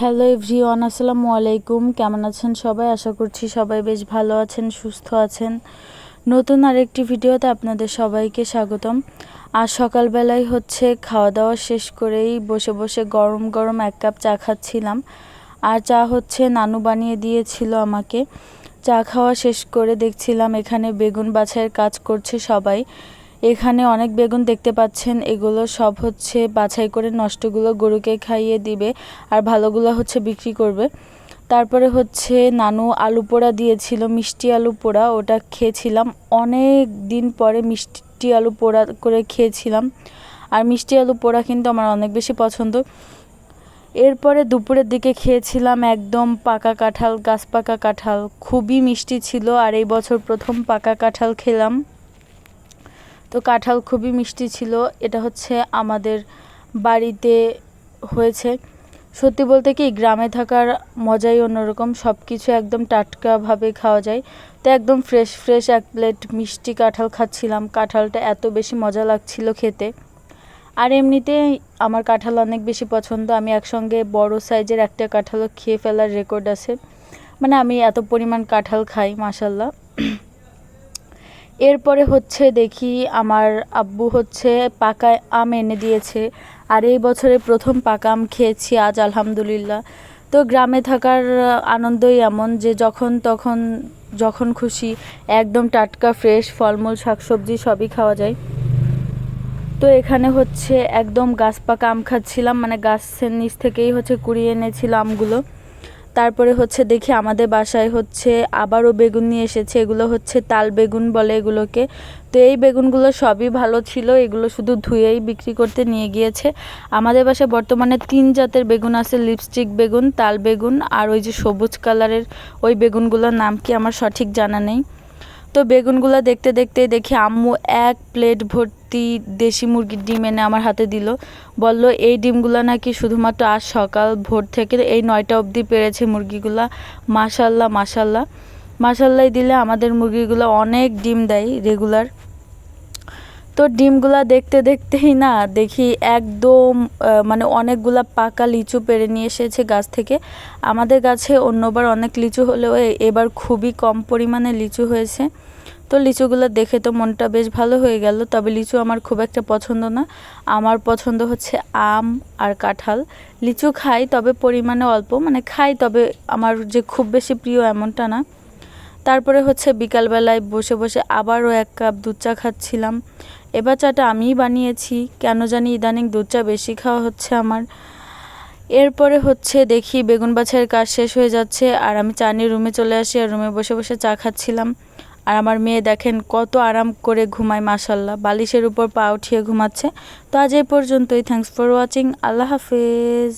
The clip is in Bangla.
হ্যালো এভরিওয়ান, আসসালামু আলাইকুম। কেমন আছেন সবাই? আশা করছি সবাই বেশ ভালো আছেন, সুস্থ আছেন। নতুন আরেকটি ভিডিওতে আপনাদের সবাইকে স্বাগতম। আর সকালবেলায় হচ্ছে খাওয়া দাওয়া শেষ করেই বসে বসে গরম গরম এক কাপ চা খাচ্ছিলাম। আর চা হচ্ছে নানু বানিয়ে দিয়েছিল আমাকে। চা খাওয়া শেষ করে দেখছিলাম এখানে বেগুন বাছাইয়ের কাজ করছে সবাই। এখানে অনেক বেগুন দেখতে পাচ্ছেন। এগুলো সব হচ্ছে বাছাই করে নষ্টগুলো গরুকে খাইয়ে দিবে আর ভালোগুলো হচ্ছে বিক্রি করবে। তারপরে হচ্ছে নানু আলু পোড়া দিয়েছিল, মিষ্টি আলু পোড়া। ওটা খেয়েছিলাম। অনেক দিন পরে মিষ্টি আলু পোড়া করে খেয়েছিলাম। আর মিষ্টি আলু পোড়া কিন্তু আমার অনেক বেশি পছন্দ। এরপরে দুপুরের দিকে খেয়েছিলাম একদম পাকা কাঁঠাল, গাছ পাকা কাঁঠাল। খুবই মিষ্টি ছিল আর এই বছর প্রথম পাকা কাঁঠাল খেলাম। তো কাঁঠাল খুবই মিষ্টি ছিল। এটা হচ্ছে আমাদের বাড়িতে হয়েছে। সত্যি বলতে কি, গ্রামে থাকার মজাই অন্যরকম। সব কিছু একদম টাটকাভাবে খাওয়া যায়। তো একদম ফ্রেশ ফ্রেশ এক প্লেট মিষ্টি কাঁঠাল খাচ্ছিলাম। কাঁঠালটা এত বেশি মজা লাগছিল খেতে। আর এমনিতে আমার কাঁঠাল অনেক বেশি পছন্দ। আমি একসঙ্গে বড় সাইজের একটা কাঁঠালও খেয়ে ফেলার রেকর্ড আছে। মানে আমি এত পরিমাণ কাঁঠাল খাই মাসাল্লাহ এরপরে হচ্ছে দেখি আমার আব্বু হচ্ছে পাকা আম এনে দিয়েছে। আর এই বছরে প্রথম পাকা আম খেয়েছি, আজ আলহামদুলিল্লাহ। তো গ্রামে থাকার আনন্দই এমন যে যখন তখন যখন খুশি একদম টাটকা ফ্রেশ ফলমূল, শাকসবজি সবই খাওয়া যায়। তো এখানে হচ্ছে একদম গাছ পাকা আম খাচ্ছিলাম মানে গাছের নিচ থেকেই হচ্ছে কুড়িয়ে এনেছিল আমগুলো। তারপরে হচ্ছে দেখি আমাদের বাসায় হচ্ছে আবারও বেগুন নিয়ে এসেছে, এগুলো হচ্ছে তাল বেগুন বলে এগুলোকে। তো এই বেগুনগুলো সবই ভালো ছিল, এগুলো শুধু ধুয়েই বিক্রি করতে নিয়ে গিয়েছে। আমাদের বাসায় বর্তমানে তিন জাতের বেগুন আছে লিপস্টিক বেগুন, তাল বেগুন আর ওই যে সবুজ কালারের ওই বেগুনগুলোর নাম কি আমার সঠিক জানা নেই। তো বেগুনগুলো দেখতে দেখতে দেখি আম্মু এক প্লেট ভর্তি দেশি মুরগির ডিম এনে আমার হাতে দিল। বলল, এই ডিমগুলো নাকি শুধুমাত্র আজ সকাল ভোর থেকে এই নয়টা অবধি পেরেছে মুরগিগুলা। মাসাল্লাহ মাশাল্লাহ। মাসাল্লাই দিলে আমাদের মুরগিগুলো অনেক ডিম দেয় রেগুলার। তো ডিমগুলা দেখতে দেখতেই না দেখি একদম মানে অনেকগুলা পাকা লিচু পেরে নিয়ে এসেছে গাছ থেকে। আমাদের গাছে অন্যবার অনেক লিচু হলেও এবার খুবই কম পরিমাণে লিচু হয়েছে। তো লিচুগুলো দেখে তো মনটা বেশ ভালো হয়ে গেল, তবে লিচু আমার খুব একটা পছন্দ না। আমার পছন্দ হচ্ছে আম আর কাঁঠাল। লিচু খাই, তবে পরিমাণে অল্প মানে খাই, তবে আমার যে খুব বেশি প্রিয় এমনটা না। তারপরে হচ্ছে বিকালবেলায় বসে বসে আবারও এক কাপ দুধ চা খাচ্ছিলাম। এবার চাটা আমিই বানিয়েছি। কেন জানি ইদানিং দুধ চা বেশি খাওয়া হচ্ছে আমার। এরপরে হচ্ছে দেখি বেগুন বাছাইয়ের কাজ শেষ হয়ে যাচ্ছে আর আমি চা নিয়ে রুমে চলে আসি আর রুমে বসে বসে চা খাচ্ছিলাম। আর আমার মেয়ে দেখেন কত আরাম করে ঘুমায় মাসাল্লাহ বালিশের উপর পা উঠিয়ে ঘুমাচ্ছে। তো আজ এই পর্যন্তই। থ্যাংকস ফর ওয়াচিং আল্লাহ হাফেজ।